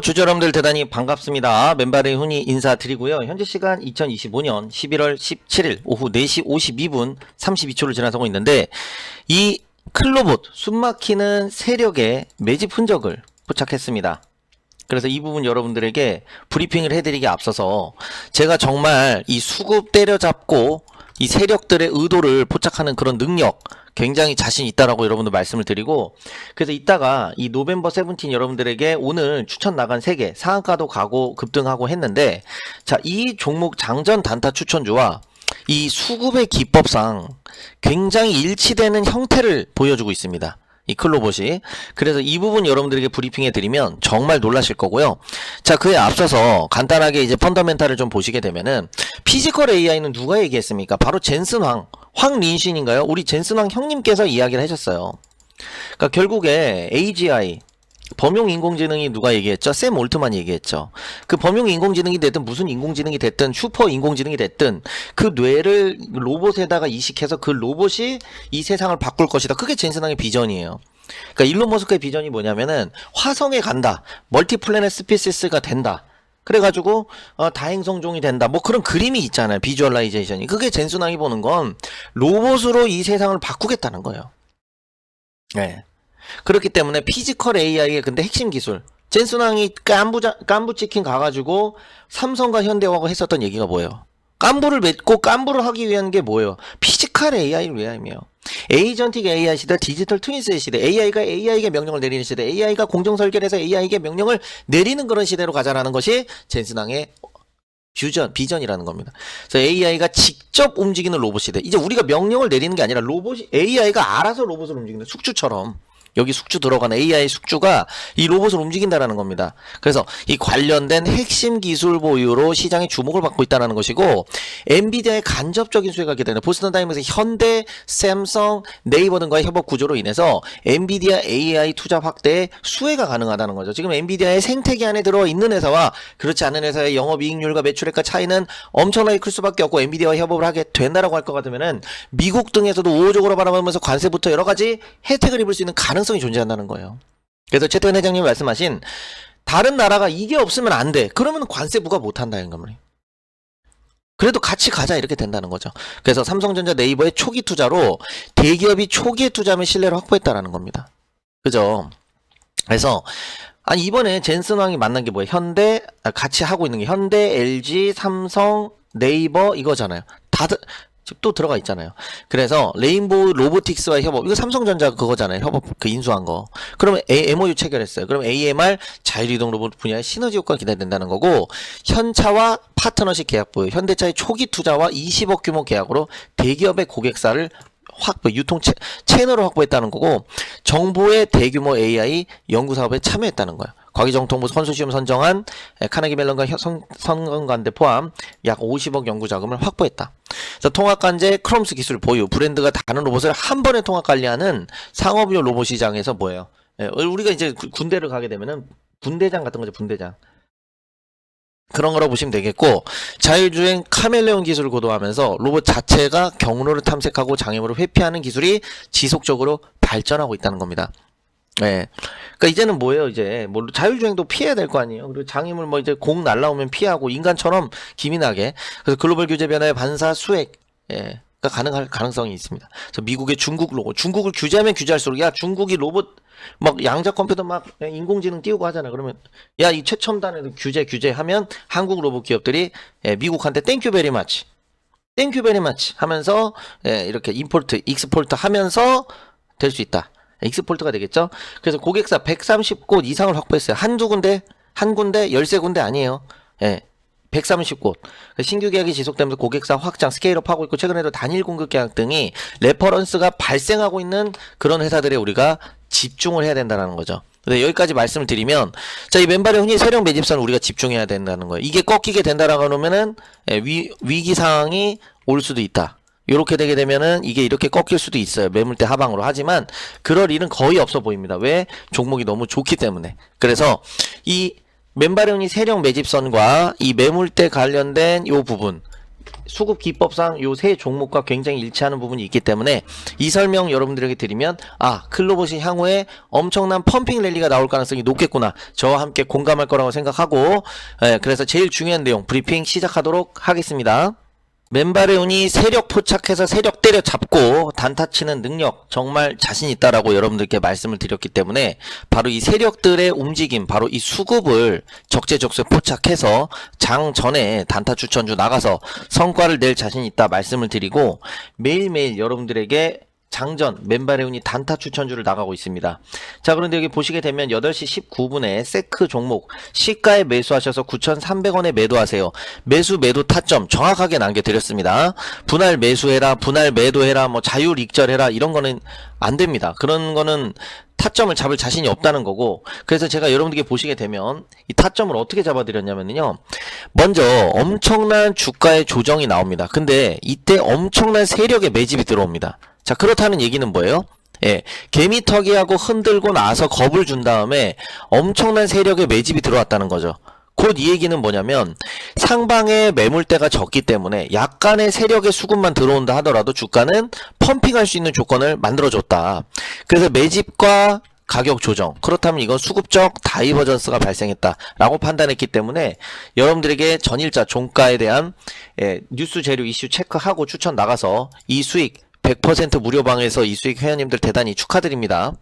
주주 여러분들 대단히 반갑습니다. 맨발의 훈이 인사드리고요. 현재 시간 2025년 11월 17일 오후 4시 52분 32초를 지나서고 있는데 이 클로봇 숨막히는 세력의 매집 흔적을 포착했습니다. 그래서 이 부분 여러분들에게 브리핑을 해드리기 앞서서 제가 정말 이 수급 때려잡고 이 세력들의 의도를 포착하는 그런 능력 굉장히 자신 있다라고 여러분들 말씀을 드리고 그래서 이따가 이 노벤버 세븐틴 여러분들에게 오늘 추천 나간 3개 상한가도 가고 급등하고 했는데 자 이 종목 장전 단타 추천주와 이 수급의 기법상 굉장히 일치되는 형태를 보여주고 있습니다. 이 클로봇이. 그래서 이 부분 여러분들에게 브리핑해 드리면 정말 놀라실 거고요. 자, 그에 앞서서 간단하게 이제 펀더멘탈을 좀 보시게 되면은 피지컬 AI는 누가 얘기했습니까? 바로 젠슨 황, 황린신인가요? 우리 황 형님께서 이야기를 하셨어요. 그러니까 결국에 AGI 범용 인공지능이 누가 얘기했죠? 샘 올트만 얘기했죠. 그 범용 인공지능이 됐든 무슨 인공지능이 됐든 슈퍼 인공지능이 됐든 그 뇌를 로봇에다가 이식해서 그 로봇이 이 세상을 바꿀 것이다. 그게 젠슨왕의 비전이에요. 그러니까 일론 머스크의 비전이 뭐냐면은 화성에 간다. 멀티플래닛 스피시스가 된다. 그래가지고 어, 다행성종이 된다. 뭐 그런 그림이 있잖아요. 비주얼라이제이션이. 그게 젠슨왕이 보는 건 로봇으로 이 세상을 바꾸겠다는 거예요. 네. 그렇기 때문에 피지컬 AI의 근데 핵심 기술 젠슨왕이 깐부자, 깐부치킨 가가지고 삼성과 현대화가 했었던 얘기가 뭐예요? 깐부를 맺고 깐부를 하기 위한 게 뭐예요? 피지컬 AI를 위함이에요. 에이전틱 AI 시대, 디지털 트윈스의 시대, AI가 AI에게 명령을 내리는 시대, AI가 공정 설계해서 AI에게 명령을 내리는 그런 시대로 가자라는 것이 젠슨왕의 뷰전, 비전이라는 겁니다. 그래서 AI가 직접 움직이는 로봇 시대. 이제 우리가 명령을 내리는 게 아니라 로봇이, AI가 알아서 로봇을 움직이는 숙주처럼. 여기 숙주 들어가는 AI 숙주가 이 로봇을 움직인다라는 겁니다. 그래서 이 관련된 핵심 기술 보유로 시장의 주목을 받고 있다는 것이고 엔비디아의 간접적인 수혜가 기대되는 보스턴 다이머스 현대, 샘성, 네이버 등과의 협업 구조로 인해서 엔비디아 AI 투자 확대에 수혜가 가능하다는 거죠. 지금 엔비디아의 생태계 안에 들어 있는 회사와 그렇지 않은 회사의 영업 이익률과 매출액과 차이는 엄청나게 클 수밖에 없고 엔비디아와 협업을 하게 된다라고 할 것 같으면은 미국 등에서도 우호적으로 바라보면서 관세부터 여러 가지 혜택을 입을 수 있는 가능성 이 존재한다는 거예요. 그래서 최태원 회장님이 말씀하신 다른 나라가 이게 없으면 안 돼. 그러면 관세부가 못 한다는 겁니다. 그래도 같이 가자 이렇게 된다는 거죠. 그래서 삼성전자 네이버의 초기 투자로 대기업이 초기에 투자하면 신뢰를 확보했다라는 겁니다. 그죠? 그래서 아니 이번에 젠슨 왕이 만난 게 뭐예요? 현대 아, 같이 하고 있는 게 현대, LG, 삼성, 네이버 이거잖아요. 다들 지금 또 들어가 있잖아요. 그래서 레인보우 로보틱스와의 협업 이거 삼성전자 그거잖아요. 협업 그 인수한 거. 그러면 A, MOU 체결했어요. 그럼 AMR 자율이동 로봇 분야의 시너지 효과가 기대된다는 거고 현차와 파트너십 계약 보유 현대차의 초기 투자와 20억 규모 계약으로 대기업의 고객사를 확보, 유통 채, 채널을 확보했다는 거고 정부의 대규모 AI 연구 사업에 참여했다는 거예요. 과기정통부 컨소시엄 선정한 카네기 멜론과 선- 선건관대 포함 약 50억 연구 자금을 확보했다. 그래서 통합관제 크롬스 기술 보유 브랜드가 다른 로봇을 한 번에 통합 관리하는 상업용 로봇 시장에서 뭐예요? 예, 우리가 이제 구- 군대를 가게 되면은 분대장 같은 거죠, 분대장. 그런 거라고 보시면 되겠고 자율주행 카멜레온 기술을 고도하면서 로봇 자체가 경로를 탐색하고 장애물을 회피하는 기술이 지속적으로 발전하고 있다는 겁니다. 네. 그러니까 이제는 뭐예요, 이제. 뭐 자율주행도 피해야 될 거 아니에요. 그리고 장애물 뭐 이제 공 날라오면 피하고 인간처럼 기민하게. 그래서 글로벌 규제 변화의 반사 수액. 예. 가 가능할 가능성이 있습니다. 그래서 미국의 중국 로봇, 중국을 규제하면 규제할수록 야 중국이 로봇 막 양자 컴퓨터 막 인공지능 띄우고 하잖아. 그러면 야 이 최첨단에도 규제 규제하면 한국 로봇 기업들이 예, 미국한테 땡큐 베리 마치, 땡큐 베리 마치 하면서 예, 이렇게 임포트, 익스포트 하면서 될 수 있다. 익스포트가 되겠죠. 그래서 고객사 130곳 이상을 확보했어요. 한두 군데, 한 군데, 열세 군데 아니에요. 예. 130곳. 신규 계약이 지속되면서 고객사 확장, 스케일업 하고 있고, 최근에도 단일 공급 계약 등이 레퍼런스가 발생하고 있는 그런 회사들에 우리가 집중을 해야 된다는 거죠. 근데 여기까지 말씀을 드리면, 자, 이 맨발의 흔히 세력 매집선 우리가 집중해야 된다는 거예요. 이게 꺾이게 된다라고 하면은, 예, 위, 위기 상황이 올 수도 있다. 이렇게 되게 되면은 이게 이렇게 꺾일 수도 있어요. 매물대 하방으로. 하지만 그럴 일은 거의 없어 보입니다. 왜? 종목이 너무 좋기 때문에. 그래서 이 맨발형이 세력 매집선과 이 매물대 관련된 이 부분 수급 기법상 요 세 종목과 굉장히 일치하는 부분이 있기 때문에 이 설명 여러분들에게 드리면 아 클로봇이 향후에 엄청난 펌핑 랠리가 나올 가능성이 높겠구나 저와 함께 공감할 거라고 생각하고 예, 그래서 제일 중요한 내용 브리핑 시작하도록 하겠습니다. 맨바레온이 세력 포착해서 세력 때려잡고 단타 치는 능력 정말 자신 있다라고 여러분들께 말씀을 드렸기 때문에 바로 이 세력들의 움직임 바로 이 수급을 적재적소에 포착해서 장 전에 단타 추천주 나가서 성과를 낼 자신 있다 말씀을 드리고 매일매일 여러분들에게 장전 맨바레온이 단타 추천주를 나가고 있습니다. 자 그런데 여기 보시게 되면 8시 19분에 세크 종목 시가에 매수하셔서 9,300원에 매도하세요. 매수 매도 타점 정확하게 남겨드렸습니다. 분할 매수해라 분할 매도해라 뭐 자율 익절해라 이런 거는 안 됩니다. 그런 거는 타점을 잡을 자신이 없다는 거고 그래서 제가 여러분들께 보시게 되면 이 타점을 어떻게 잡아드렸냐면요 먼저 엄청난 주가의 조정이 나옵니다 근데 이때 엄청난 세력의 매집이 들어옵니다 자 그렇다는 얘기는 뭐예요? 예, 개미터기하고 흔들고 나서 겁을 준 다음에 엄청난 세력의 매집이 들어왔다는 거죠. 곧 이 얘기는 뭐냐면 상방의 매물대가 적기 때문에 약간의 세력의 수급만 들어온다 하더라도 주가는 펌핑할 수 있는 조건을 만들어줬다. 그래서 매집과 가격 조정 그렇다면 이건 수급적 다이버전스가 발생했다라고 판단했기 때문에 여러분들에게 전일자 종가에 대한 예, 뉴스 재료 이슈 체크하고 추천 나가서 이 수익 100% 무료방에서 이 수익 회원님들 대단히 축하드립니다.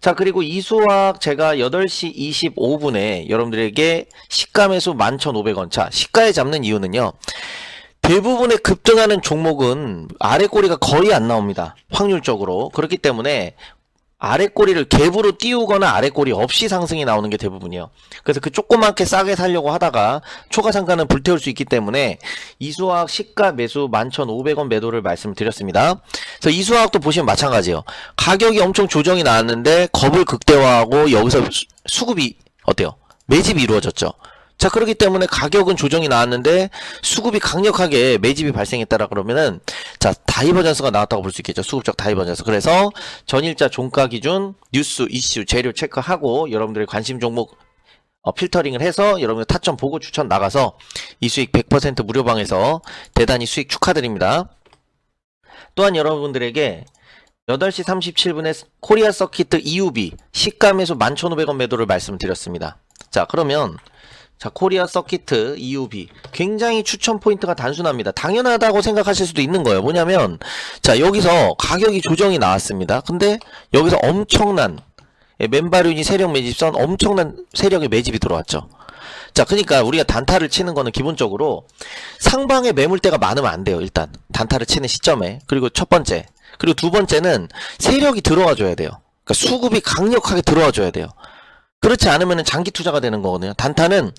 자 그리고 이 수학 제가 8시 25분에 여러분들에게 시가매수 11,500원. 자 시가에 잡는 이유는요. 대부분의 급등하는 종목은 아래 꼬리가 거의 안 나옵니다. 확률적으로. 그렇기 때문에 아래 꼬리를 갭으로 띄우거나 아래 꼬리 없이 상승이 나오는 게 대부분이에요. 그래서 그 조그맣게 싸게 살려고 하다가 초과 상가는 불태울 수 있기 때문에 이수학 시가 매수 11,500원 매도를 말씀을 드렸습니다. 그래서 이수학도 보시면 마찬가지예요. 가격이 엄청 조정이 나왔는데 겁을 극대화하고 여기서 수- 수급이 어때요? 매집이 이루어졌죠. 자 그렇기 때문에 가격은 조정이 나왔는데 수급이 강력하게 매집이 발생했다라 그러면은 자 다이버전스가 나왔다고 볼 수 있겠죠. 수급적 다이버전스 그래서 전일자 종가 기준 뉴스 이슈 재료 체크하고 여러분들의 관심 종목 어, 필터링을 해서 여러분들 타점 보고 추천 나가서 이 수익 100% 무료방에서 대단히 수익 축하드립니다. 또한 여러분들에게 8시 37분에 코리아 서키트 EUB 시가 매수 11,500원 매도를 말씀드렸습니다. 자 그러면 자, 코리아 서키트 EUB. 굉장히 추천 포인트가 단순합니다. 당연하다고 생각하실 수도 있는 거예요. 뭐냐면, 자, 여기서 가격이 조정이 나왔습니다. 근데 여기서 엄청난, 예, 맨바륜이 세력 매집선 엄청난 세력의 매집이 들어왔죠. 자, 그러니까 우리가 단타를 치는 거는 기본적으로 상방에 매물대가 많으면 안 돼요. 일단 단타를 치는 시점에 그리고 첫 번째 그리고 두 번째는 세력이 들어와 줘야 돼요. 그러니까 수급이 강력하게 들어와 줘야 돼요. 그렇지 않으면 장기 투자가 되는 거거든요. 단타는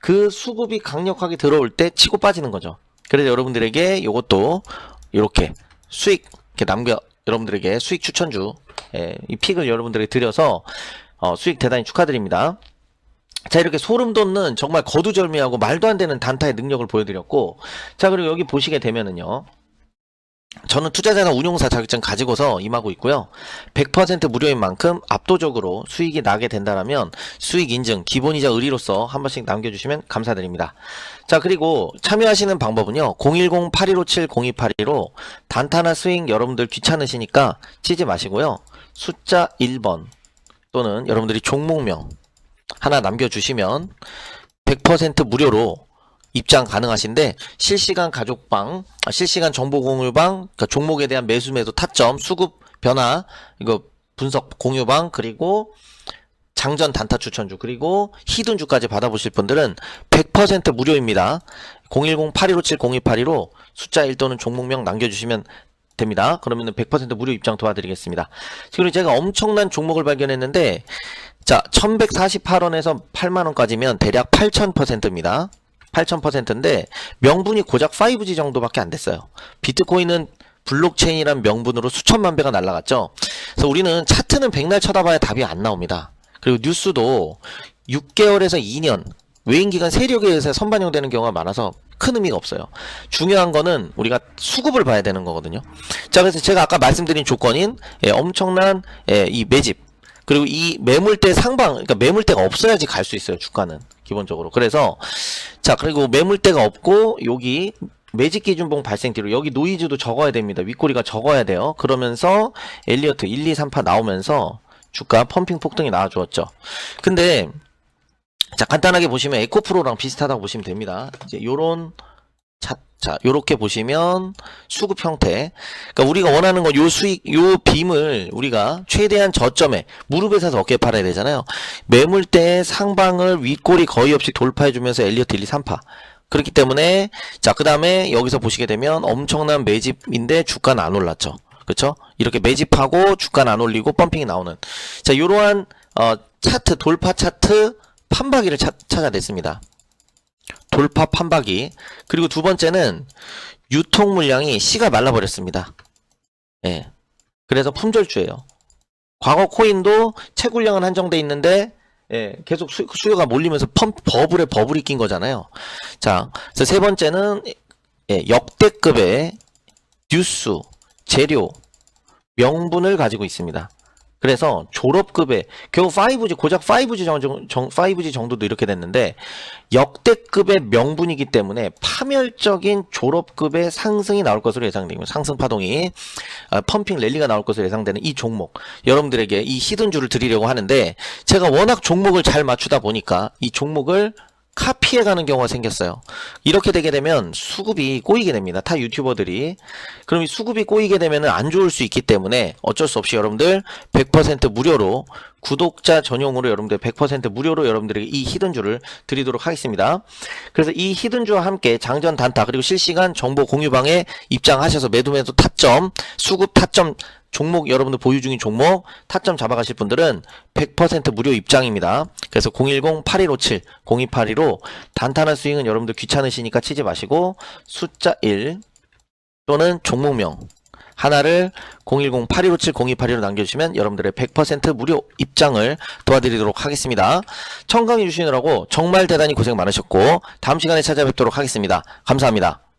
그 수급이 강력하게 들어올 때 치고 빠지는 거죠. 그래서 여러분들에게 이것도 이렇게 수익 이렇게 남겨 여러분들에게 수익 추천주 예, 이 픽을 여러분들에게 드려서 어, 수익 대단히 축하드립니다. 자 이렇게 소름 돋는 정말 거두절미하고 말도 안 되는 단타의 능력을 보여드렸고 자 그리고 여기 보시게 되면은요 저는 투자자나 운용사 자격증 가지고서 임하고 있고요. 100% 무료인 만큼 압도적으로 수익이 나게 된다면 수익 인증 기본이자 의리로서 한 번씩 남겨주시면 감사드립니다. 자 그리고 참여하시는 방법은요. 010-8157-0282로 단타나 스윙 여러분들 귀찮으시니까 치지 마시고요. 숫자 1번 또는 여러분들이 종목명 하나 남겨주시면 100% 무료로 입장 가능하신데 실시간 가족방, 아, 실시간 정보 공유방, 그러니까 종목에 대한 매수 매도 타점, 수급 변화 이거 분석 공유방 그리고 장전 단타 추천주 그리고 히든주까지 받아보실 분들은 100% 무료입니다. 010-8157-0282로 숫자 1 또는 종목명 남겨주시면 됩니다. 그러면은 100% 무료 입장 도와드리겠습니다. 그리고 제가 엄청난 종목을 발견했는데 자, 1148원에서 8만원까지면 대략 8000%입니다. 8000%인데 명분이 고작 5G 정도밖에 안 됐어요. 비트코인은 블록체인이란 명분으로 수천만 배가 날라갔죠. 그래서 우리는 차트는 백날 쳐다봐야 답이 안 나옵니다. 그리고 뉴스도 6개월에서 2년 외인 기간 세력에 의해서 선반영되는 경우가 많아서 큰 의미가 없어요. 중요한 거는 우리가 수급을 봐야 되는 거거든요. 자, 그래서 제가 아까 말씀드린 조건인 예, 엄청난 예, 이 매집 그리고 이 매물대 상방 그러니까 매물대가 없어야지 갈 수 있어요 주가는 기본적으로 그래서 자 그리고 매물대가 없고 여기 매직 기준봉 발생 뒤로 여기 노이즈도 적어야 됩니다. 윗꼬리가 적어야 돼요. 그러면서 엘리어트 1, 2, 3파 나오면서 주가 펌핑 폭등이 나와주었죠. 근데 자 간단하게 보시면 에코프로랑 비슷하다고 보시면 됩니다. 이제 요런 차, 자 요렇게 보시면 수급 형태. 그러니까 우리가 원하는 건 요 수익 요 빔을 우리가 최대한 저점에 무릎에 사서 어깨에 팔아야 되잖아요. 매물대 상방을 윗꼬리 거의 없이 돌파해 주면서 엘리어트 1, 2, 3파. 그렇기 때문에 자 그다음에 여기서 보시게 되면 엄청난 매집인데 주가는 안 올랐죠. 그렇죠? 이렇게 매집하고 주가는 안 올리고 펌핑이 나오는 자 이러한 어, 차트 돌파 차트 판박이를 찾, 찾아냈습니다. 돌파 판박이 그리고 두 번째는 유통 물량이 씨가 말라버렸습니다. 예. 그래서 품절주예요. 과거 코인도 채굴량은 한정돼 있는데 예, 계속 수, 수요가 몰리면서 펌, 버블에 버블이 낀 거잖아요. 자, 그래서 세 번째는 예, 역대급의 뉴스, 재료, 명분을 가지고 있습니다. 그래서 졸업급의 겨우 5G 고작 5G 정도, 정, 5G 정도도 이렇게 됐는데 역대급의 명분이기 때문에 파멸적인 졸업급의 상승이 나올 것으로 예상됩니다. 상승 파동이 아, 펌핑 랠리가 나올 것으로 예상되는 이 종목 여러분들에게 이 히든 주를 드리려고 하는데 제가 워낙 종목을 잘 맞추다 보니까 이 종목을 카피해 가는 경우가 생겼어요. 이렇게 되게 되면 수급이 꼬이게 됩니다. 타 유튜버들이. 그럼 이 수급이 꼬이게 되면 안 좋을 수 있기 때문에 어쩔 수 없이 여러분들 100% 무료로 구독자 전용으로 여러분들 100% 무료로 여러분들에게 이 히든주를 드리도록 하겠습니다. 그래서 이 히든주와 함께 장전 단타 그리고 실시간 정보 공유방에 입장하셔서 매도 매도 타점 수급 타점 종목 여러분들 보유 중인 종목 타점 잡아가실 분들은 100% 무료 입장입니다. 그래서 010-8157, 0282로 단타나 스윙은 여러분들 귀찮으시니까 치지 마시고 숫자 1 또는 종목명 하나를 010-8157-0282로 남겨주시면 여러분들의 100% 무료 입장을 도와드리도록 하겠습니다. 청강해 주시느라고 정말 대단히 고생 많으셨고 다음 시간에 찾아뵙도록 하겠습니다. 감사합니다.